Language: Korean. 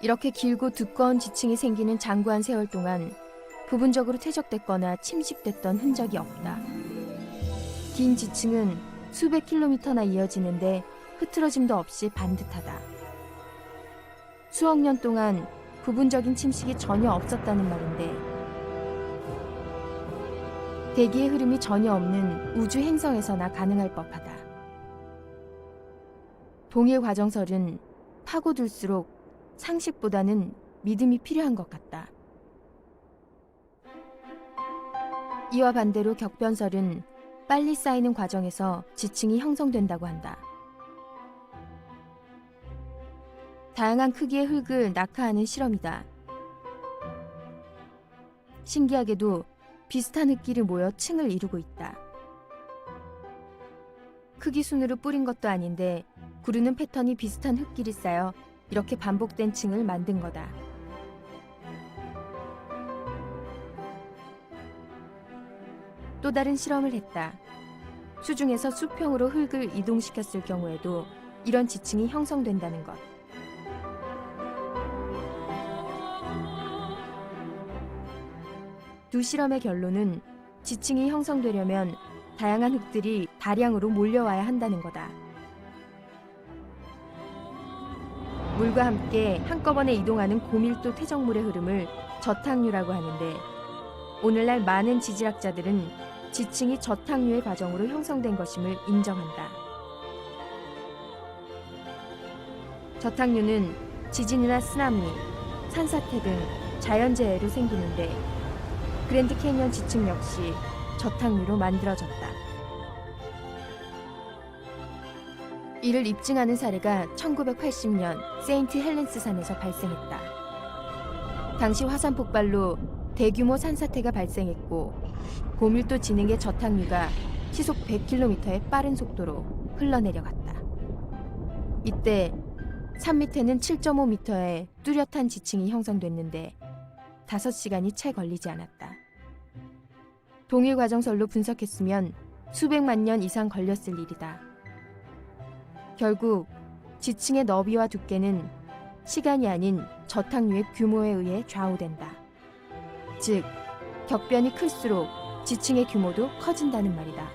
이렇게 길고 두꺼운 지층이 생기는 장구한 세월 동안 부분적으로 퇴적됐거나 침식됐던 흔적이 없다. 긴 지층은 수백 킬로미터나 이어지는데 흐트러짐도 없이 반듯하다. 수억 년 동안 부분적인 침식이 전혀 없었다는 말인데 대기의 흐름이 전혀 없는 우주 행성에서나 가능할 법하다. 동일 과정설은 파고들수록 상식보다는 믿음이 필요한 것 같다. 이와 반대로 격변설은 빨리 쌓이는 과정에서 지층이 형성된다고 한다. 다양한 크기의 흙을 낙하하는 실험이다. 신기하게도 비슷한 흙길이 모여 층을 이루고 있다. 크기 순으로 뿌린 것도 아닌데 구르는 패턴이 비슷한 흙길이 쌓여 이렇게 반복된 층을 만든 거다. 또 다른 실험을 했다. 수중에서 수평으로 흙을 이동시켰을 경우에도 이런 지층이 형성된다는 것. 두 실험의 결론은 지층이 형성되려면 다양한 흙들이 다량으로 몰려와야 한다는 거다. 물과 함께 한꺼번에 이동하는 고밀도 퇴적물의 흐름을 저탕류라고 하는데 오늘날 많은 지질학자들은 지층이 저탕류의 과정으로 형성된 것임을 인정한다. 저탕류는 지진이나 쓰나미, 산사태 등 자연재해로 생기는데 그랜드 캐니언 지층 역시 저탕류로 만들어졌다. 이를 입증하는 사례가 1980년 세인트 헬렌스 산에서 발생했다. 당시 화산 폭발로 대규모 산사태가 발생했고 고밀도 지능의 저탕류가 시속 100km의 빠른 속도로 흘러내려갔다. 이때 산 밑에는 7.5m의 뚜렷한 지층이 형성됐는데 5시간이 채 걸리지 않았다. 동일 과정설로 분석했으면 수백만 년 이상 걸렸을 일이다. 결국 지층의 너비와 두께는 시간이 아닌 저탕류의 규모에 의해 좌우된다. 즉, 격변이 클수록 지층의 규모도 커진다는 말이다.